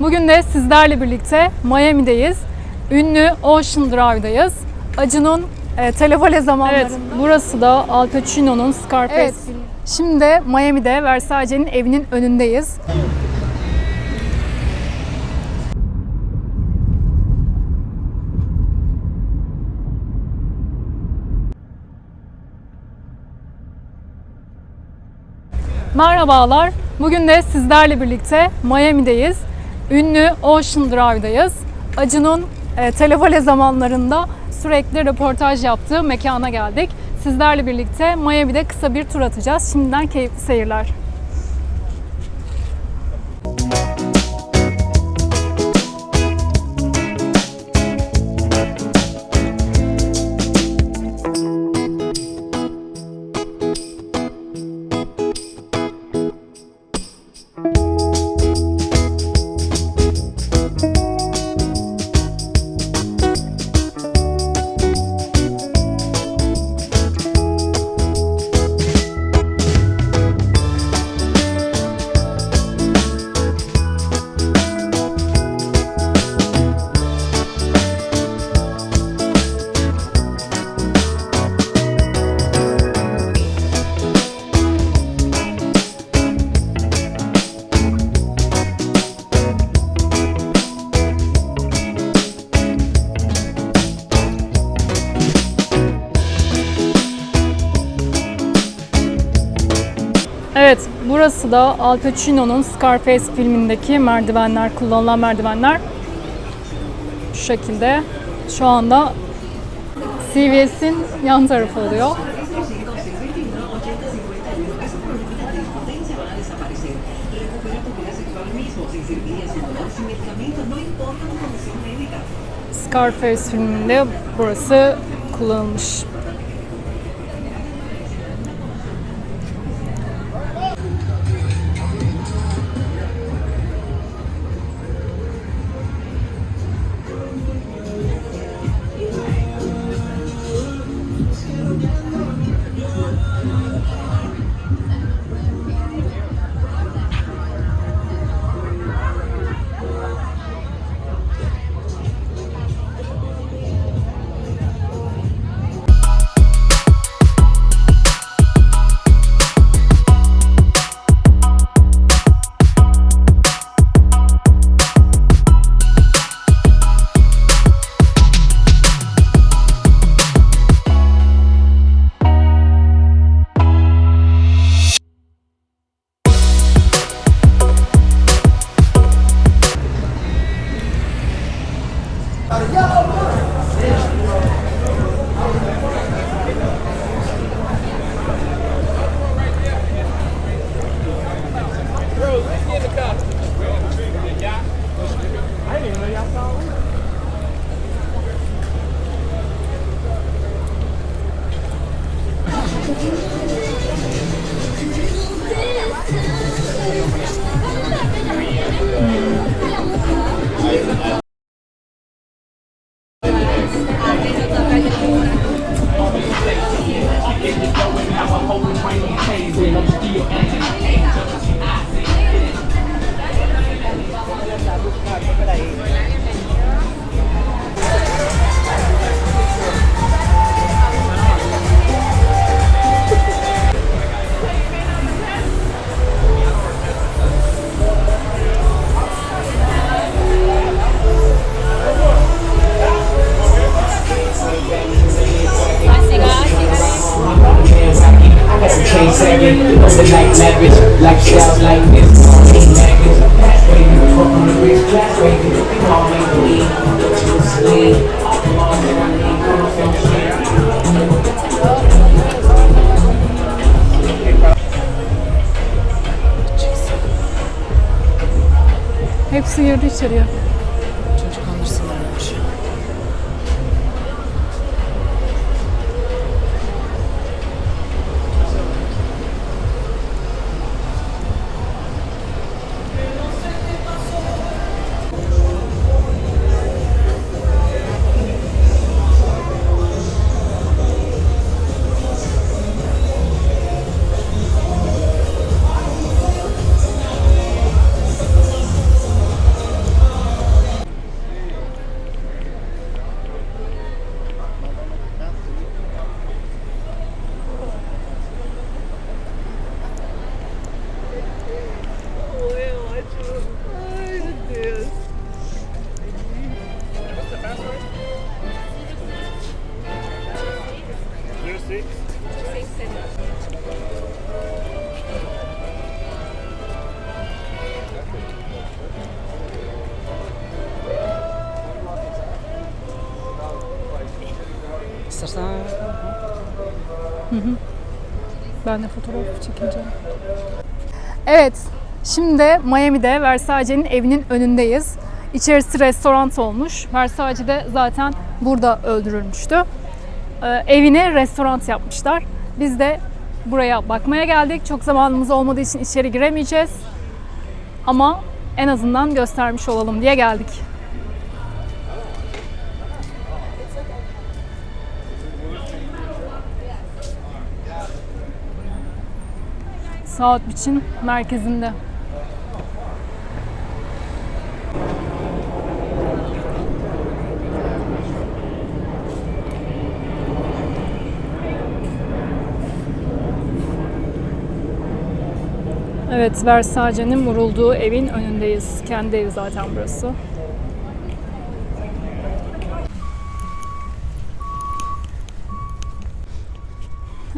Bugün de sizlerle birlikte Miami'deyiz. Ünlü Ocean Drive'dayız. Acun'un e, televole zamanlarında. Evet, burası da Al Pacino'nun Scarface Evet. filmi. Şimdi de Miami'de Versace'nin evinin önündeyiz. Merhabalar. Bugün de sizlerle birlikte Miami'deyiz. Ünlü Ocean Drive'dayız. Acun'un e, televole zamanlarında sürekli röportaj yaptığı mekana geldik. Sizlerle birlikte Miami'de kısa bir tur atacağız. Şimdiden keyifli seyirler. Evet, burası da Al Pacino'nun Scarface filmindeki merdivenler, kullanılan merdivenler. Şu şekilde. Şu anda CVS'in yan tarafı oluyor. Scarface filminde burası kullanılmış. ചെറിയ Ben de fotoğraf çekeceğim. Evet, şimdi de Miami'de Versace'nin evinin önündeyiz. İçerisi restoran olmuş. Versace de zaten burada öldürülmüştü. Ee, evine restoran yapmışlar. Biz de buraya bakmaya geldik. Çok zamanımız olmadığı için içeri giremeyeceğiz. Ama en azından göstermiş olalım diye geldik. South Beach'in merkezinde. Evet, Versace'nin vurulduğu evin önündeyiz. Kendi evi zaten burası.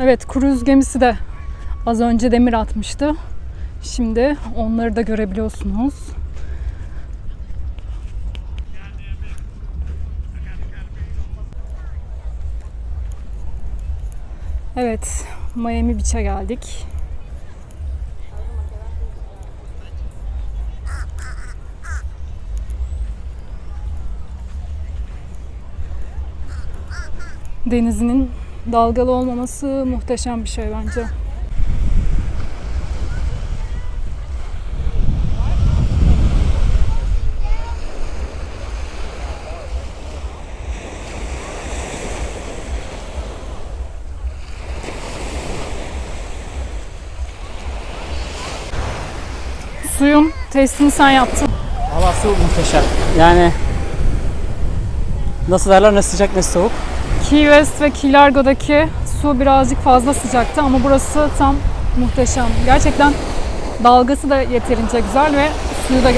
Evet, kruz gemisi de az önce demir atmıştı. Şimdi onları da görebiliyorsunuz. Evet, Miami Beach'e geldik. Denizinin dalgalı olmaması muhteşem bir şey bence. Suyun testini sen yaptın. Hava su muhteşem. Yani nasıl derler ne sıcak ne soğuk. Key West ve Key Largo'daki su birazcık fazla sıcaktı ama burası tam muhteşem. Gerçekten dalgası da yeterince güzel ve suyu da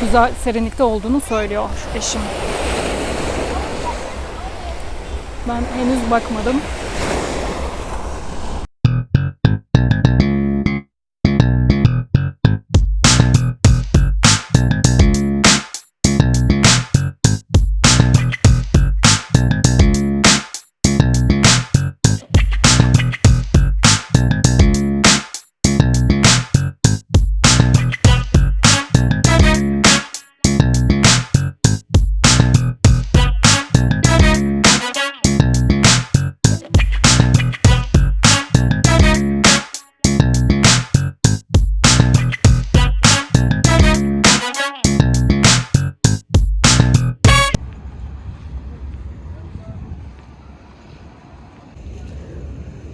güzel serinlikte olduğunu söylüyor eşim. Ben henüz bakmadım.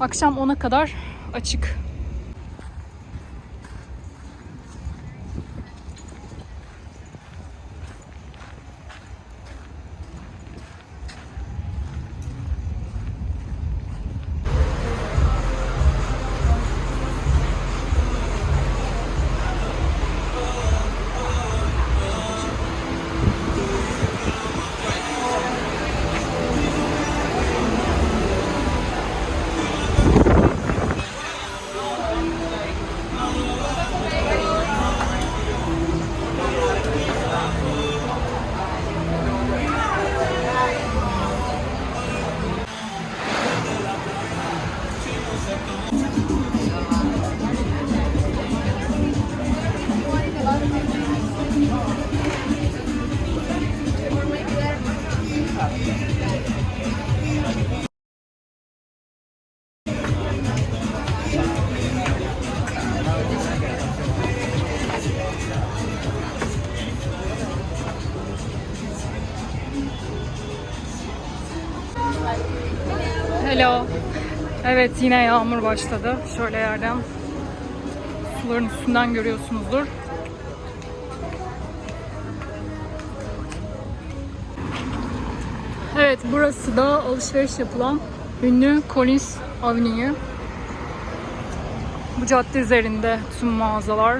Akşam 10'a kadar açık. Hello. Evet yine yağmur başladı. Şöyle yerden suların üstünden görüyorsunuzdur. Evet burası da alışveriş yapılan ünlü Collins Avenue. Bu cadde üzerinde tüm mağazalar